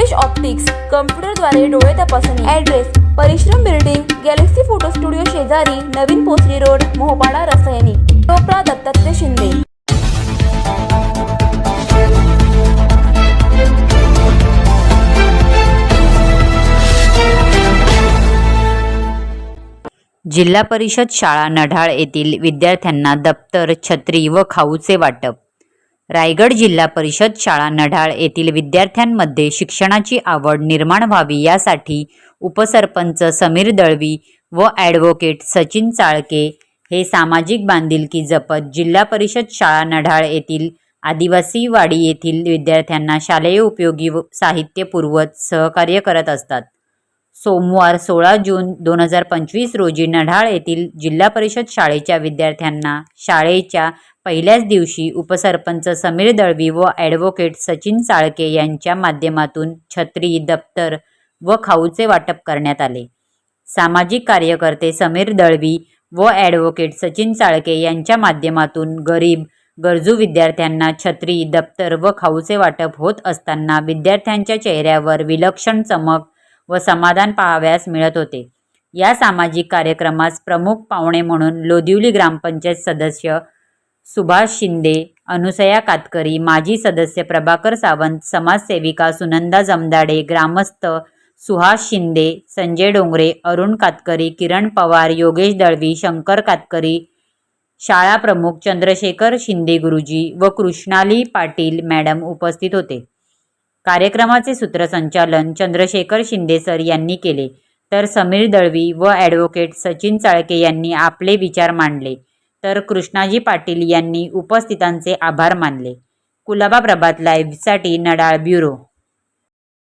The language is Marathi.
नितेश ऑप्टिक्स कम्प्युटरद्वारे डोळे तपासणी. ॲड्रेस परिश्रम बिल्डिंग गॅलेक्सी फोटो स्टुडिओ शेजारी नवीन पोसरी रोड मोहपाडा रसायनी. टोपरा दत्तात्रय शिंदे. जिल्हा परिषद शाळा नढाळ येथील विद्यार्थ्यांना दप्तर छत्री व खाऊचे वाटप. रायगड जिल्हा परिषद शाळा नढाळ येथील विद्यार्थ्यांमध्ये शिक्षणाची आवड निर्माण व्हावी यासाठी उपसरपंच समीर दळवी व ॲडव्होकेट सचिन चाळके हे सामाजिक बांधिलकी जपत जिल्हा परिषद शाळा नढाळ येथील आदिवासी वाडी येथील विद्यार्थ्यांना शालेय उपयोगी साहित्य पुरवत सहकार्य करत असतात. सोमवार सोळा जून दोन हजार पंचवीस रोजी नढाळ येथील जिल्हा परिषद शाळेच्या विद्यार्थ्यांना शाळेच्या पहिल्याच दिवशी उपसरपंच समीर दळवी व ॲडव्होकेट सचिन चाळके यांच्या माध्यमातून छत्री दप्तर व खाऊचे वाटप करण्यात आले. सामाजिक कार्यकर्ते समीर दळवी व ॲडव्होकेट सचिन चाळके यांच्या माध्यमातून गरीब गरजू विद्यार्थ्यांना छत्री दप्तर व खाऊचे वाटप होत असताना विद्यार्थ्यांच्या चेहऱ्यावर विलक्षण चमक व समाधान पाहावयास मिळत होते. या सामाजिक कार्यक्रमास प्रमुख पाहुणे म्हणून लोदिवली ग्रामपंचायत सदस्य सुभाष शिंदे अनुसया कातकरी माजी सदस्य प्रभाकर सावंत समाजसेविका सुनंदा जमदाडे ग्रामस्थ सुहास शिंदे संजय डोंगरे अरुण कातकरी किरण पवार योगेश दळवी शंकर कातकरी शाळा प्रमुख चंद्रशेखर शिंदे गुरुजी व कृष्णाली पाटील मॅडम उपस्थित होते. कार्यक्रमाचे सूत्रसंचालन चंद्रशेखर शिंदे सर यांनी केले. तर समीर दळवी व ॲडव्होकेट सचिन चाळके यांनी आपले विचार मांडले. तर कृष्णाजी पाटील यांनी उपस्थितांचे आभार मानले. कुलाबा प्रभात लाईव्हसाठी नडाळ ब्युरो.